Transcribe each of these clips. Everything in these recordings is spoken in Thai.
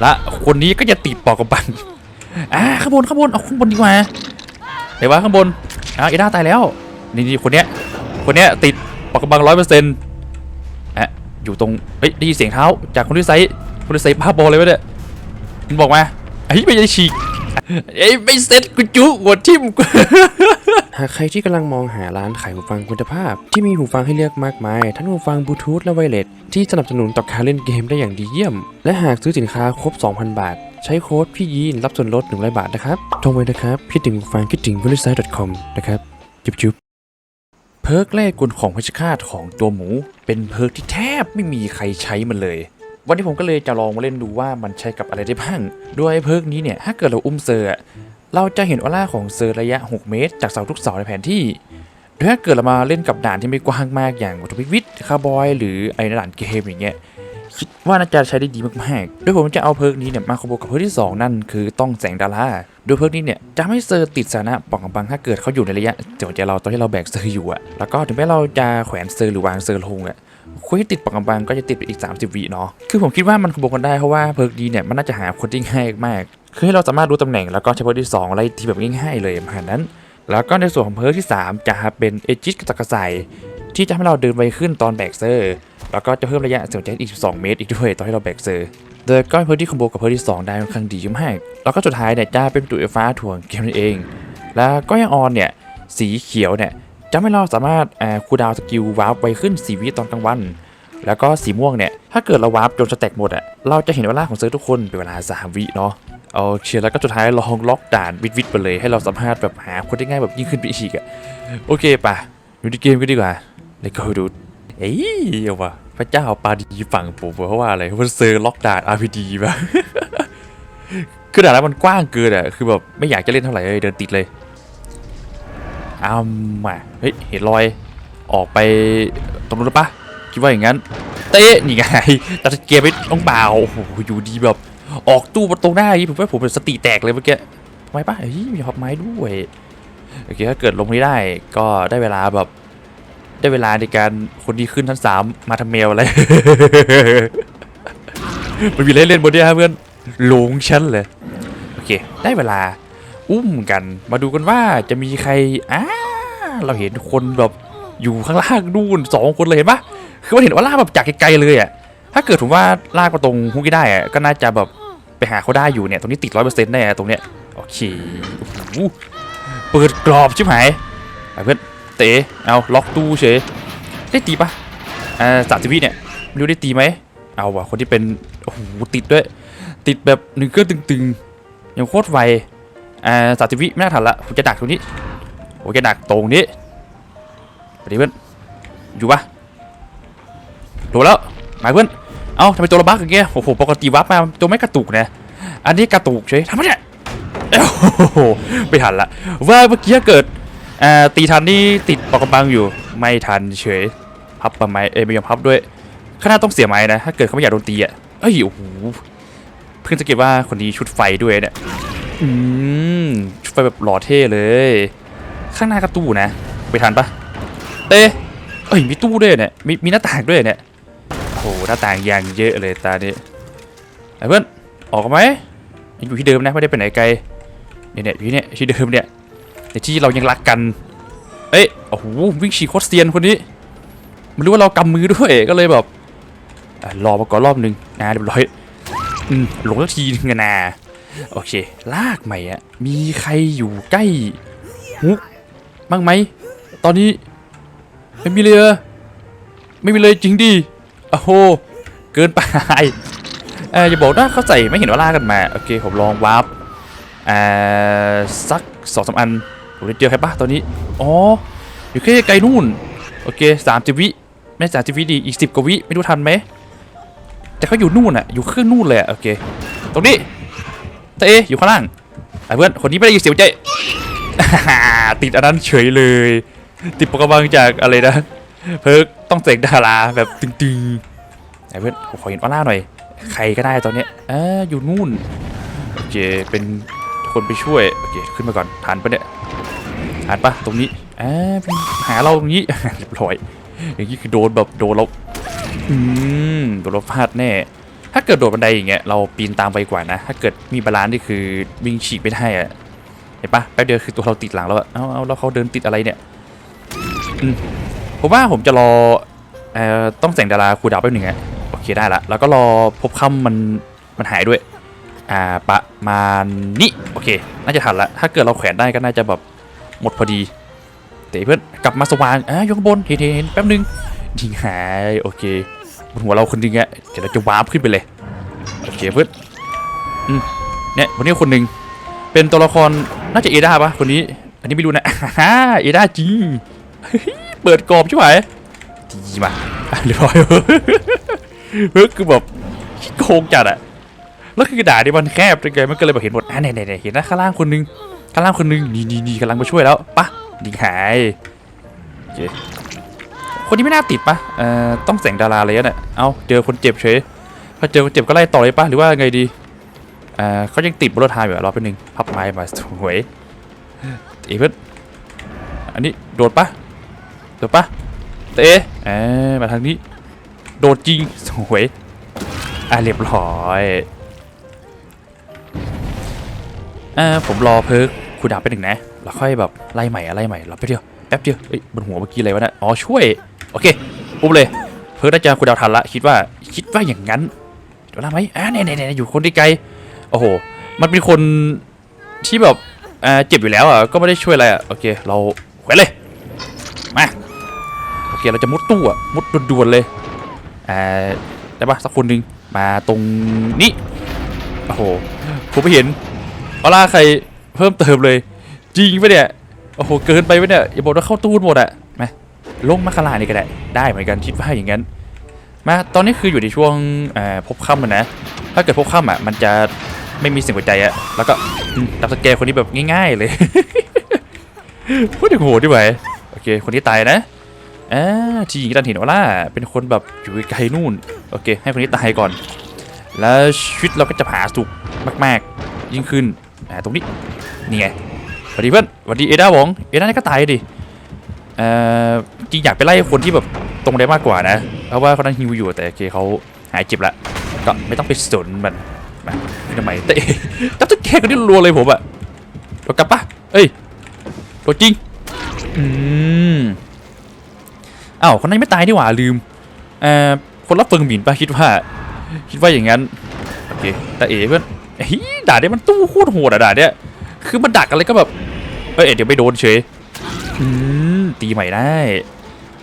และคนนี้ก็จะติดปอกกระบังอ่าข้างบนข้างบนเอาข้างบนดีกว่าเดี๋ยวว่าข้างบนอ่าเอด้าตายแล้วนี่นี่คนเนี้ยคนเนี้ยติดปอกกระบังร้อยเปอร์เซ็นต์อะอยู่ตรงเฮ้ยได้ยินเสียงเท้า จากคนที่ไซส์คนที่ไซส์บ้าบอเลยวะเนี่ยมันบอกมาไอ้ยไม่ได้ฉีกไอ้ยไม่เซ็ตกูจุหัวทิ่ม หากใครที่กำลังมองหาร้านขายหูฟังคุณภาพ ที่มีหูฟังให้เลือกมากมาย ทั้งหูฟังบลูทูธและไวเลสที่สนับสนุนต่อการเล่นเกมได้อย่างดีเยี่ยม และหากซื้อสินค้าครบ 2,000 บาท ใช้โค้ดพี่ยีนรับส่วนลด100บาทนะครับทรไว้นะครับคิดถึงหูฟังคิดถึงบริษัท .com นะครับจุ๊บจุ๊บเพิร์กแรกกลของพชฌฆาตของตัวหมู เป็นเพิร์กที่แทบไม่มีใครใช้มันเลยวันนี้ผมก็เลยจะลองมาเล่นดูว่ามันใช้กับอะไรได้บ้างโดยเพิร์กนี้เนี่ย ถ้าเกิดเราอุ้มเซอร์อ เราจะเห็นออร่าของเซอร์ระยะ 6 เมตร จากเสาทุกเสาในแผนที่โดยถ้าเกิดเรามาเล่นกับด่านที่ไม่กว้างมากอย่างวัตถุพิวิทคาร์บอย หรือไอ้ด่านเกมอย่างเงี้ยคิดว่าน่าจะใช้ได้ดีมากๆ โดยผมจะเอาเพิร์กนี้เนี่ยมาคอมโบกับเพิร์กที่สองนั่นคือต้องแสงดารา โดยเพิร์กนี้เนี่ยจะไม่เซอร์ติดสถานะป่องกำบังถ้าเกิดเขาอยู่ในระยะเจียวใจเราตอนที่เราแบกเซอร์อยู่อะแล้วก็ถึงแม้เราจะแขวนเซอร์หรือวางเซอร์ลงอะคุยติดปองกำบังก็จะติดไปอีก 30วิเนาะ คือผมคิดว่ามันคอมโบกันได้เพราะว่าเพิร์กนี้เนี่ยมันน่าจะหาคนที่ง่ายมาก คือให้เราสามารถรู้ตำแหน่งแล้วก็ใช้เพิร์ที่สองไล่ทีแบบง่ายๆเลยประมาณนั้น แล้วก็ในส่วนของเพิร์ที่ 3 จะเป็นเอจิสกระจักระใสที่จะให้เราเดินไวขึ้นตอนแบกเซอร์ แล้วก็จะเพิ่มระยะเสียงแจ็คอีก 12 เมตรอีกด้วยตอนที่เราแบกเซอร์โดยก็เป็นเพิร์ที่คอมโบกับเพิร์ที่ 2 ได้ค่อนข้างดีมากแล้วก็สุดท้ายเนี่ยจะเป็นประตูไฟฟ้าถ่วงเกมนั่นเอง แล้วก็ยังออนเนี่ยสีเขียวเนี่ยจะให้เราสามารถอ่าคูดาวสกิลวาร์ปไวขึ้น 4 วิตอนกลางวัน แล้วก็สีม่วงเนี่ยถ้าเกิดเราวาร์ปจนสแต็กหมดอะเราจะเห็นเวลาของเซิร์ฟทุกคนเป็นเวลา 3 วิเนาะ โอเคแล้วก็สุดท้ายลองล็อกด่านวิดวิดไปเลยให้เราสามารถแบบหาคนได้ง่ายแบบยิ่งขึ้นไปอีกอะโอเคป่ะดูที่เกมก็ดีกว่า เลยก็ดูเอ้ยเอาวะพระเจ้าปาดีฝั่งผมเพราะว่าอะไรเพราะเซิร์ล็อกด่าน RPD ป่ะคือด่านนั้นมันกว้างเกินอะคือแบบไม่อยากจะเล่นเท่าไหร่เลยเดินติดเลยอ้าวมาเฮ้ยเห็นรอยออกไปตรงนู้นปะคิดว่าอย่างนั้น เตะนี่ไงแต่เกมไม่ต้องเบาโอ้โหอยู่ดีแบบ ออกตู้ประตูหน้าอย่างนี้ผมว่าผมเป็นสติแตกเลยเมื่อกี้ทำไมปะเฮ้ยมีฮอปไม้ด้วยโอเคถ้าเกิดลงนี้ได้ก็ได้เวลาแบบได้เวลาในการคนที่ขึ้นชั้นสามมาทำเมลอะไรมันมีเล่นเล่นบนเนี้ยฮะเพื่อนหลงชั้นเลยโอเค ได้เวลาอุ้มกัน มาดูกันว่าจะมีใครอ้าเราเห็นคนแบบอยู่ข้างล่างนู่นสองคนเลยเห็นปะคือมันเห็นว่าล่าแบบจากไกลๆเลยอะ ถ้าเกิดผมว่าลากมาตรงฮุกกี้ได้อะก็น่าจะแบบไปหาเขาได้อยู่เนี่ย ตรงนี้ติดร้อยเปอร์เซ็นต์แน่ตรงเนี้ยโอเคโอ้โหเปิดกรอบชิบหายไปเพื่อนเตะเอาล็อกตู้เฉยได้ตีปะอ่าสามสิบวิเนี่ยไม่รู้ได้ตีไหมเอาว่ะคนที่เป็นโอ้โหติดด้วย ติดแบบหนึ่งเครื่อตึงๆยังโคตรไวอ่าสามสิบวิไม่น่าทันละผมจะดักตรงนี้ผมจะดักตรงนี้ไปดิเพื่อนอยู่ปะโดนแล้วหมายเพื่อน เอ้าทำไมตัวระบักอย่างเงี้ยโอ้โหปกติวับมาตัวไม่กระตุกนะอันนี้กระตุกเฉยทำไมเนี่ยโอ้โหไม่ทันละว่าเมื่อกี้เกิดอ่าตีทันนี่ติดปอกกำบังอยู่ไม่ทันเฉยพับปะไม้เอ้ยไม่ยอมพับด้วยขนาดต้องเสียไม้นะถ้าเกิดเขาไม่อยากโดนตีอะเอ้ยโอ้โหเพื่อนจะเก็บว่าคนนี้ชุดไฟด้วยเนี่ยอืมชุดไฟแบบหล่อเท่เลย ข้างหน้ากระตู้นะ ไปทันปะเต้เอ้ยมีตู้ด้วยเนี่ยมีมีหน้าต่างด้วยเนี่ย หหน้าต่างอย่างเยอะเลยตานี้ไอ้เพื่อนออกไหมยังอยู่ที่เดิมนะไม่ได้ไปไหนไกลเนี่ยเนี่ยอยู่ที่เนี่ยที่เดิมเนี่ยในที่เรายังรักกัน เอ้ยโอ้โหวิ่งฉีกโคตรเซียนคนนี้มันรู้ว่าเรากำมือด้วยก็เลยแบบรอมาก่อนรอบหนึ่งนะเรียบร้อยอืมหลงสักทีนึงนะโอเค ลากใหม่อะมีใครอยู่ใกล้ฮุกบ้างไหมตอนนี้ไม่มีเลยไม่มีเลยจริงดิ โอ้โหเกินไปเอออย่าบอกนะเขาใส่ไม่เห็นว่าล่ากันมา โอเค ผมลองวาร์ปอ่าสักสองสามอันผมได้เจอใครปะตอนนี้ อ๋อ อยู่แค่ไกลนู่น โอเคสามสิบวิ ไม่สามสิบวิดี อีกสิบกว่าวิ ไม่รู้ทันไหม แต่เขาอยู่นู่นอะอยู่เครื่องนู่นเลยอะโอเค ตรงนี้เตะอยู่ข้างล่างไอ้เพื่อน คนนี้ไม่ได้ยินเสียงใจติดอันนั้นเฉยเลย ติดปรแกรมจากอะไรนะ เพิกต้องเสกดาราแบบตึงๆไหนเพื่อนขอเห็นออร่าหน่อย ใครก็ได้ตอนเนี้ยเอออยู่นู่นโอเคเป็นคนไปช่วยโอเคขึ้นมาก่อนทันปะเนี่ยทันปะตรงนี้อ่าหาเราตรงนี้เรียบร้อยอย่างนี้คือโดนแบบโดนเราอืมโดนเราฟาดแน่ ถ้าเกิดโดดบันไดอย่างเงี้ยเราปีนตามไปกว่านะ ถ้าเกิดมีบาลานซ์นี่คือวิ่งฉีกไม่ได้อะเห็นปะแป๊บเดียวคือตัวเราติดหลังแล้วอะเอาเอาแล้วเขาเดินติดอะไรเนี่ยอืม ผมว่าผมจะรอเอ่อต้องแสงดาราคูดาวน์แป๊บหนึ่งอะโอเคได้ละแล้วก็รอพบค่ำมันมันหายด้วย อ่าประมาณนี้โอเค น่าจะทันละถ้าเกิดเราแขวนได้ก็น่าจะแบบหมดพอดีแต่เพื่อนกลับมาสว่างอะยกข้างบนเห็นเห็นเห็นแป๊บนึงยิงหายโอเคบนหัวเราคนนึงอะเดี๋ยวเราจะวาร์ปขึ้นไปเลยโอเคเพื่อนอืมเนี่ยวันนี้คนหนึ่งเป็นตัวละครน่าจะเอดาปะคนนี้ อันนี้ไม่รู้นะฮ่าเอดาจริง เปิดกรอบใช่ไหมดีมาอะเรียบร้อยเฮ้ยคือแบบโกงจัดอะแล้วคือกระดาษนี่มันแคบจังไงมันก็เลยแบบเห็นหมดอะเนี่ยเนี่ยเห็นนะข้างล่างคนนึงข้างล่างคนนึงนี่นี่นี่กำลังมาช่วยแล้วปะดีหายเคคนนี้ไม่น่าติดปะเอ่อต้องแสงดาราเลยเนี่ยเอาเจอคนเจ็บเฉยพอเจอคนเจ็บก็ไล่ต่อเลยปะหรือว่าไงดีเอ่อเขายังติดบนรถทางอยู่รอแป๊บนึงพับไม้มาสวยเอ้เพื่อนอันนี้โดดปะ โดดปะเตะเอ้ยมาทางนี้ โดดจริงสวยอะเรียบร้อยเออผมรอเพิร์กคูลดาวน์ไปหนึ่งนะแล้วค่อยแบบไล่ใหม่อะไรใหม่รอแป๊บเดียวแป๊บเดียวเอ้ยบนหัวเมื่อกี้อะไรวะเนะอ๋อช่วยโอเคปุ๊บเลยเพิร์กน่าจะคูลดาวทันละคิดว่าคิดว่าอย่างนั้นเดี๋ยวนะไหมอ่าเนี่ยเนี่ยเน่อยู่คนที่ไกลโอ้โหมันเป็นคนที่แบบอ่าเจ็บอยู่แล้วอะก็ไม่ได้ช่วยอะไรอะโอเคเราแขวนเลยมา เคเราจะมุดตู้อะมุดด่วนๆเลยอ่าได้ปะสักคนหนึ่งมาตรงนี้โอ้โหผมไม่เห็นเออร่าใครเพิ่มเติมเลย จริงปะเนี่ยโอ้โหเกินไปปะเนี่ยอย่าบอกว่าเข้าตู้หมดอะมาลงมาคารานี่ก็ได้ได้เหมือนกันคิดว่าอย่างนั้นมาตอนนี้คืออยู่ในช่วงพบค่ำมันะ ถ้าเกิดพบค่ำอะมันจะไม่มีเสียงหัวใจอะแล้วก็ดับสแกร์คนนี้แบบง่าย ๆ เลยพูดถึงโหดดิไหมโอเค คนนี้ตายนะ อ่าที่หญิงดันเห็นออร่าเป็นคนแบบอยู่ไกลนู่น โอเค ให้คนนี้ตายก่อน แล้วชีวิตเราก็จะผาสุกมาก ๆ ยิ่งขึ้นอ่าตรงนี้นี่ไงสวัสดีเพื่อนสวัสดีเอด้าบองเอด้านี่ก็ตายดิเอ่อจริงอยากไปไล่คนที่แบบตรงได้มากกว่านะ เพราะว่าเขานั้นฮิวอยู่แต่โอเคเขาหายเจ็บละก็ไม่ต้องไปสนมันมาทำไมแต่จับตุ๊กแกคนนี้รัวเลยผมอะเรากลับปะเอ้ยตัวจริงอืม อ้าวคนนั้นไม่ตายดีหว่าลืมเอ่อคนรับเฟิงหมินปะคิดว่า คิดว่าอย่างนั้นโอเคแต่เอ๋เพื่อนเฮ้ยด่าเนี่ยมันตู้โคตรโหดอะด่าเนี่ยคือมันดักอะไรก็แบบเอ้ยเดี๋ยวไม่โดนเฉยอืมตีใหม่ได้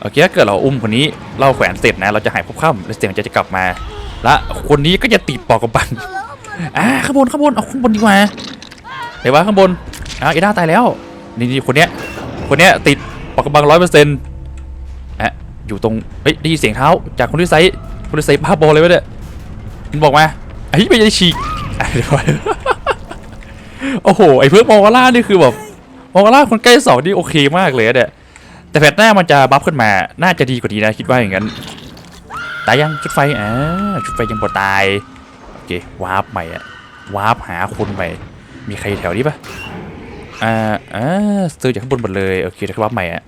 โอเคถ้าเกิดเราอุ้มคนนี้เราแขวนเสร็จนะ เราจะหายพบค่ำแล้วเสียงจะจะกลับมา และคนนี้ก็จะติดปอกกระบังอ่าข้างบนข้างบนเอาข้างบนดีกว่าเดี๋ยวว่าข้างบนอ้าวเอด้าตายแล้วนี่นี่คนเนี้ยคนเนี้ยติดปอกกระบังร้อยเปอร์เซ็นต์ อยู่ตรงเฮ้ยได้ยินเสียงเท้า จากคนที่ไซส์คนที่ไซส์บ้าบอเลยวะเนี่ยมันบอกมาไอ้ไม่ได้ฉีกอ๋อโอ้โหไอ้เพื่อนมองล่านี่คือแบบมองล่าคนใกล้สองนี่โอเคมากเลยเนี่ยแต่แพทหน้ามันจะบัฟขึ้นมา น่าจะดีกว่านี้นะคิดว่าอย่างนั้น ตายยังชุดไฟอ่าชุดไฟยังบ่ตาย โอเควาร์ปใหม่อะวาร์ปหาคนใหม่ มีใครแถวนี้ปะอ่าอ่าซื้อจากข้างบนหมดเลย โอเคเดี๋ยววาร์ปใหม่อะ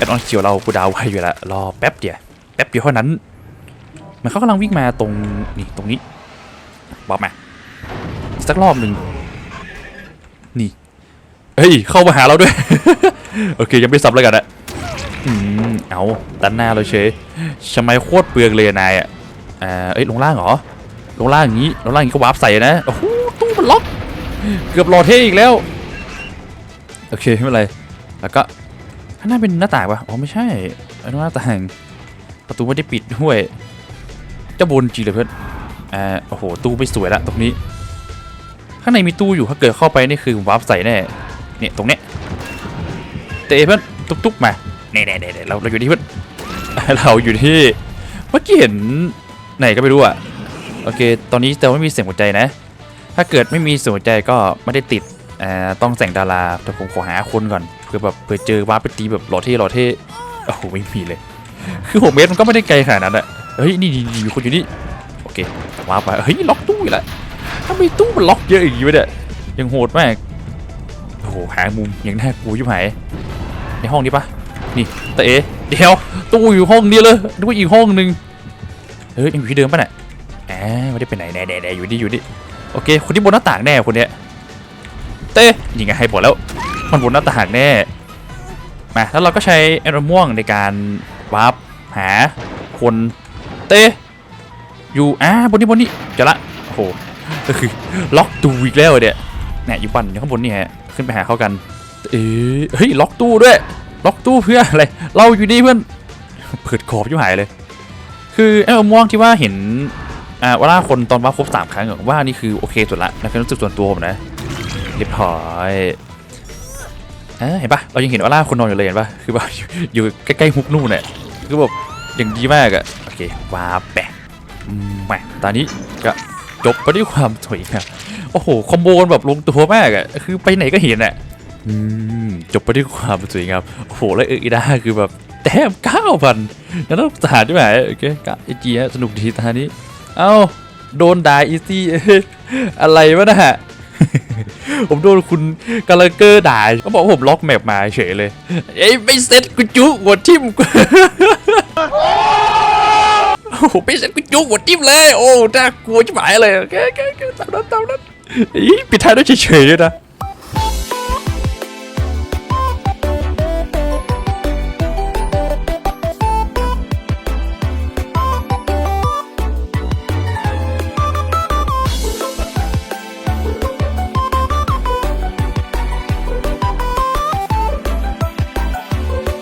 แอดออนเขียวเรากูดาวไว้อยู่แล้วรอแป๊บเดียวแป๊บเดียวเท่านั้นมันเขากำลังวิ่งมาตรงนี่ตรงนี้บอกมาสักรอบหนึ่งนี่เฮ้ยเข้ามาหาเราด้วย โอเคยังไม่สับแล้วกันอะอืมเอาด้านหน้าเราเฉยทำไมโคตรเปลืองเลยนายอะอ่าเอ้ยลงล่างเหรอลงล่างอย่างนี้ลงล่างอย่างนี้ก็วาร์ปใส่นะโอ้โหตู้มันล็อก เกือบรอเท่อีกแล้ว โอเคไม่เป็นไรแล้วก็ ข้างหน้าเป็นหน้าต่างปะอ๋อไม่ใช่อันนั้นหน้าต่าง ประตูไม่ได้ปิดด้วยเจะบนจริงเลยเพื่อนอ่าโอ้โห ตู้ไม่สวยละตรงนี้ ข้างในมีตู้อยู่ถ้าเกิดเข้าไปนี่คือวาร์ปใส่แน่ เนี่ยตรงเนี้ยเตะเพื่อนตุ๊กตุ๊กมาเน่เน่เน่เราเราอยู่ที่เพื่อนเราอยู่ที่เมื่อกี้เห็นไหนก็ไม่รู้อะโอเค ตอนนี้แต่ไม่มีเสียงหัวใจนะ ถ้าเกิดไม่มีเสียงหัวใจก็ไม่ได้ติดอ่าต้องแสงดาราแต่ผมขอหาคนก่อน เพื่อแบบเพื่อเจอวาร์ปไปตีแบบหล่อเท่หล่อเท่โอ้โหไม่มีเลย คือหกเมตรมันก็ไม่ได้ไกลขนาดนั้นอะเฮ้ยนี่นี่นี่มีคนอยู่นี่โอเคว้าไปเฮ้ยล็อกตู้อีกแล้วทำไมตู้มันล็อกเยอะอย่างงี้วะเนี่ยยังโหดมากโอ้โหหามุมยังน่ากลัวอยู่ไหนในห้องนี้ปะนี่ตาเอ๋เดี๋ยวตู้อยู่ห้องนี้เลยนึกว่าอีกห้องหนึ่งเฮ้ยยังอยู่ที่เดิมปะเนี่ยอ่าไม่ได้ไปไหนแน่แน่แน่อยู่นี่อยู่นี่โอเคคนที่บนหน้าต่างแน่คนเนี้ยเต้ยิงไงให้บอกแล้ว มันบนหน้าต่างแน่มาแล้วเราก็ใช้แอโรม่วงในการวาร์ปหาคนเต้อยู่อ่าบนนี้บนนี้เจอละโอ้โหก็คือล็อกตู้อีกแล้วเนี่ยเนี่ยอยู่ปั่นอยู่ข้างบนนี่ฮะขึ้นไปหาเขากันเอ้เฮ้ยล็อกตู้ด้วย ล็อกตู้เพื่ออะไรเราอยู่นี่เพื่อนเปิดขอบอยู่หายเลย คือไอ้มะม่วงที่ว่าเห็นอ่าเวลาคนตอนว่าครบสามครั้งว่านี่คือโอเคสุดละในความรู้สึกส่วนตัวผมนะเรียบร้อย เห็นปะเรายังเห็นว่าล่าคนนอนอยู่เลยเห็นปะคือว่าอยู่ใกล้ๆฮุกนู่นเนี่ยคือแบบอย่างดีมากอะโอเคว้าแปะแหมตอนนี้ก็จบไปด้วยความสวยงามโอ้โหคอมโบกันแบบลงตัวมากอะคือไปไหนก็เห็นอะจบไปด้วยความสวยงามโอ้โหแล้วเอออีดาคือแบบแต้มเก้าพันนั่นต้องสถานใช่ไหมโอเคกะไอจีฮะสนุกดีตานี้ เอ้าโดนด่าอีซี่อะไรวะนะฮะ ผมโดนคุณกาลเกอร์ด่าเขาบอกผมล็อกแมปมาเฉยเลยเอ้ยไม่เซ็ตกูจุหัวทิมโอ้โหไม่เซ็ตกูจุหัวทิมเลย โอ้น่ากลัวจะหมายเลยโอเคโอเตามนั้นตามนั้นอีปิดท้ายด้วยเฉยๆด้วยนะ